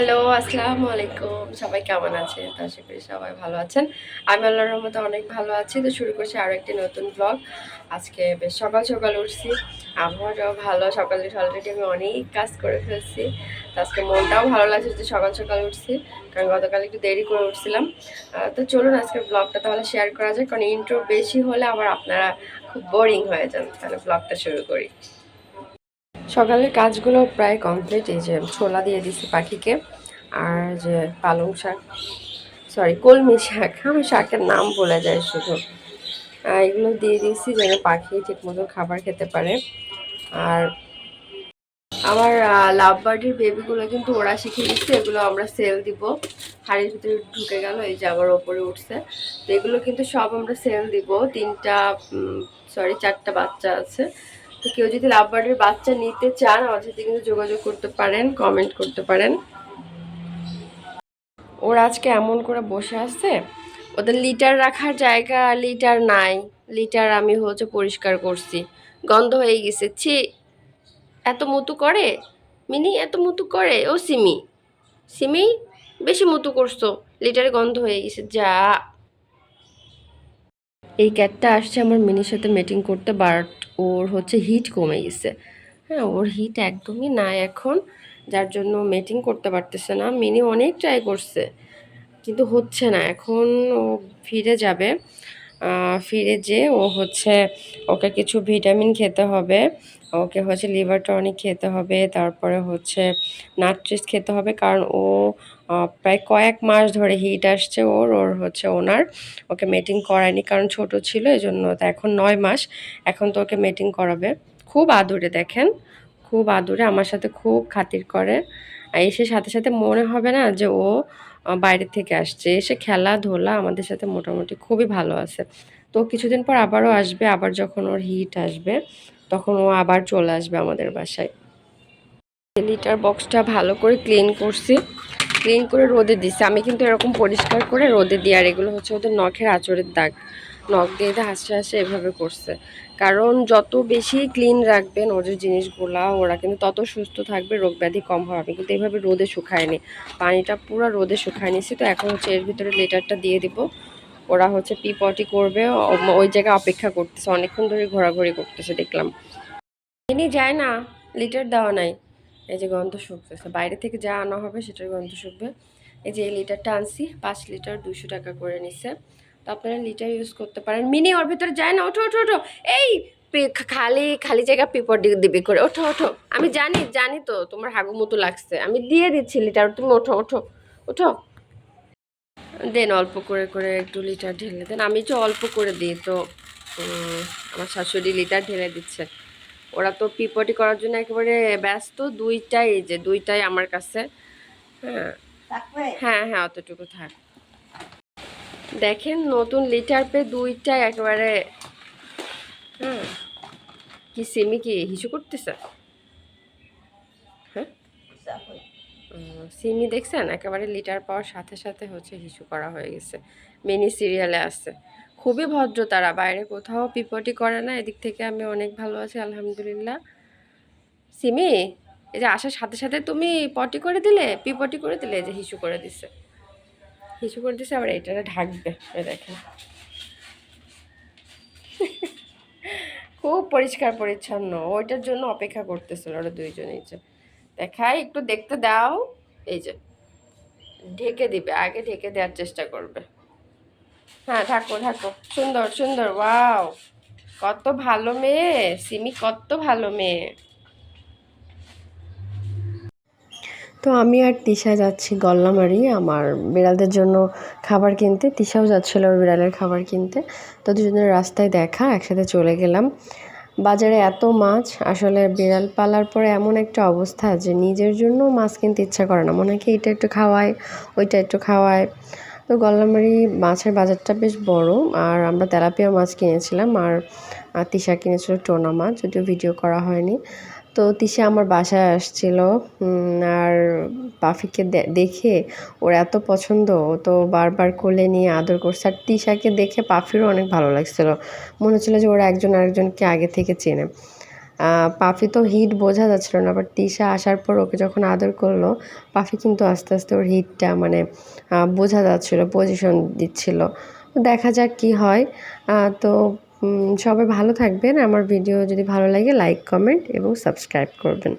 Hello, আসসালামু আলাইকুম। সবাই কেমন আছেন? তো আশা করি সবাই ভালো আছেন। আমি আল্লাহর রহমতে অনেক ভালো আছি। তো শুরু করছি আরও একটি নতুন ব্লগ আজকে বেশ সকাল সকাল উঠছি। আবহাওয়াটাও ভালো। সকালে অলরেডি আমি অনেক কাজ করে ফেলছি। তো আজকে মনটাও ভালো লাগছে যে সকাল সকাল উঠছি। কারণ গতকাল একটু দেরি করে উঠছিলাম। তো চলুন আজকের ব্লগটা তাহলে শেয়ার করা যায় কারণ ইন্ট্রো বেশি হলে আবার আপনারা খুব বোরিং হয়ে যান। তাহলে ব্লগটা শুরু করি। সকালের কাজগুলো প্রায় কমপ্লিট এই যে ছোলা দিয়ে দিচ্ছি পাখিকে, আর যে পালং শাক সরি কলমি শাক, আমি শাকের নাম বলে যায় শুধু। এগুলো দিয়ে দিয়েছি যেন পাখি ঠিক মতো খাবার খেতে পারে। আর আমার লাভ বার্ডের বেবিগুলো কিন্তু ওরা শিখে দিচ্ছে এগুলো আমরা সেল দিব। হাড়ির ভিতরে ঢুকে গেল, এই যে আবার ওপরে উঠছে। তো এগুলো কিন্তু সব আমরা সেল দিব। তিনটা সরি চারটা বাচ্চা আছে। তো কেউ যদি লাভ বার্ডের বাচ্চা নিতে চান, আমার সাথে কিন্তু যোগাযোগ করতে পারেন কমেন্ট করতে পারেন। ওরা আজকে এমন করে বসে আছে, ওদের লিটার রাখার জায়গা লিটার নাই, লিটার আমি হচ্ছে পরিষ্কার করছি। গন্ধ হয়ে গেছে, ছি, এত মতো করে? মিনি, এত মতো করে? ও সিমি সিমি, বেশি মতো করছ, লিটারে গন্ধ হয়ে গেছে, যা। এই ক্যাটটা আসছে আমার মিনির সাথে মিটিং করতে বাট ওর হচ্ছে হিট কমে গেছে। হ্যাঁ ওর হিট একদমই নাই এখন, যার জন্য মেটিং করতে পারতেছে না। মিনি অনেক ট্রাই করছে, কিন্তু হচ্ছে না। এখন ও ফিরে যাবে। ফিরে যে ও হচ্ছে ওকে কিছু ভিটামিন খেতে হবে। ওকে হচ্ছে লিভার টনিক খেতে হবে, তারপরে হচ্ছে নাট্রিস খেতে হবে, কারণ ও প্রায় কয়েক মাস ধরে হিট আসছে ওর ওর হচ্ছে ওনার। ওকে মেটিং করায়নি কারণ ছোট ছিল এই জন্য এখন নয় মাস। এখন তো ওকে মেটিং করাবে। খুব আদুরে দেখেন, খুব আদুরে, আমার সাথে খুব খাতির করে। এসে সাথে সাথে মনে হবে না যে ও বাইরে থেকে আসছে। এসে খেলাধুলা আমাদের সাথে মোটামুটি খুবই ভালো আছে। তো কিছুদিন পর আবারও আসবে, আবার যখন ওর হিট আসবে, তখন ও আবার চলে আসবে আমাদের বাসায়। লিটার বক্সটা ভালো করে ক্লিন করছি। ক্লিন করে রোদে দিছি। আমি কিন্তু এরকম পরিষ্কার করে রোদে দিই, আর এগুলো হচ্ছে ওদের নখের আচরের দাগ। নখ দিয়ে হাসতে হাসতে এভাবে করছে। কারণ যত বেশি ক্লিন রাখবেন ওদের জিনিসগুলা, ওরা কিন্তু তত সুস্থ থাকবে, রোগ ব্যাধি কম হবে। কিন্তু এভাবে রোদে শুকায়নি পানিটা পুরো রোদে শুকায় নিছি, তো এখন হচ্ছে এর ভিতরে লিটারটা দিয়ে দিব। ওরা হচ্ছে পি পটি করবে ওই জায়গায় অপেক্ষা করতেছে। অনেকক্ষণ ধরে ঘোরাঘুরি করতেছে, দেখলাম। ইনি যায় না লিটার দেওয়া নাই। এই যে গন্ধ শুকতেছে। বাইরে থেকে যা আনা হবে, সেটার গন্ধ শুকবে। এই যে এই লিটারটা আনছি, পাঁচ লিটার দুশো টাকা করে নিছে। তো আপনারা লিটার ইউজ করতে পারেন। মিনি ওর ভিতরে যায় না। ওঠো ওঠো ওঠো। এই খালি খালি জায়গা পেপার দিবি করে। ওঠো ওঠো। আমি জানি জানি তো তোমার হাগু মতো লাগছে। আমি দিয়ে দিচ্ছি লিটার। তুমি ওঠো ওঠো ওঠো। দেন অল্প করে করে একটু লিটার ঢেলে দেন। আমি তো অল্প করে দিই তো। আমার শাশুড়ি লিটার ঢেলে দিচ্ছে। ওরা তো পিপটি করার জন্য একেবারে ব্যস্ত। দুইটাই যে দুইটাই আমার কাছে। হ্যাঁ। হ্যাঁ হ্যাঁ অতটুকু থাক। দেখেন নতুন লিটার পে দুইটাই একেবারে হ্যাঁ কি সিমি কি হিসু করতেছে? হ্যাঁ? সিমি দেখছেন? একেবারে লিটার পাওয়ার সাথে সাথে হচ্ছে হিসু করা হয়ে গেছে। মিনি সিরিয়ালে আছে। খুবই ভদ্র তারা, বাইরে কোথাও পিপটি করে না, এদিক থেকে আমি অনেক ভালো আছি, আলহামদুলিল্লাহ। সিমি এই যে আসার সাথে সাথে তুমি পটি করে দিলে, পিপটি করে দিলে, এই যে হিসু করে দিছে। হিসু করে দিছে আবার এটা ঢাকবে। দেখেন। খুব পরিষ্কার পরিচ্ছন্ন। ওইটার জন্য অপেক্ষা করতেছিল ওরা দুইজনেই যে। দেখাই, একটু দেখতে দাও। এই যে, ঢেকে দিবে, আগে ঢেকে দেওয়ার চেষ্টা করবে। হ্যাঁ থাকো থাকো সুন্দর সুন্দর, ওয়াও। কত ভালো মেয়ে, সিমি, কত ভালো মেয়ে। তো আমি আর তিশা যাচ্ছি গল্লামারি, আমার বিড়ালদের জন্য খাবার কিনতে। তিশাও যাচ্ছিল ওর বিড়ালের খাবার কিনতে। তো দুজনের রাস্তায় দেখা, একসাথে চলে গেলাম। বাজারে এত মাছ, আসলে বিড়াল পালার পরে এমন একটা অবস্থা যে নিজের জন্য মাছ কিনতে ইচ্ছা করে না। মনে হয় এটা একটু খাওয়ায়, ওইটা একটু খাওয়ায়। তো গল্লামারি মাছের বাজারটা বেশ বড়, আর আমরা তেলাপিয়া মাছ কিনেছিলাম, আর তিশা কিনেছিল টোনা মাছ, যদিও ভিডিও করা হয়নি। তো তিশা আমার বাসায় আসছিল আর পাফিকে দেখে ওর এত পছন্দ, ও তো বারবার কোলে নিয়ে আদর করছে। আর তিশাকে দেখে পাফিরও অনেক ভালো লাগছিল। মনে হচ্ছিল যে ওরা একজন আরেকজনকে আগে থেকে চেনে। পাফি তো হিট বোঝা যাচ্ছিল না বাট তিশা আসার পর ওকে যখন আদর করল, পাফি কিন্তু আস্তে আস্তে ওর হিটটা মানে বোঝা যাচ্ছিল পজিশন দিচ্ছিল। দেখা যাক কি হয়। তো সবাই ভালো থাকবেন। আমার ভিডিও যদি ভালো লাগে লাইক কমেন্ট এবং সাবস্ক্রাইব করবেন।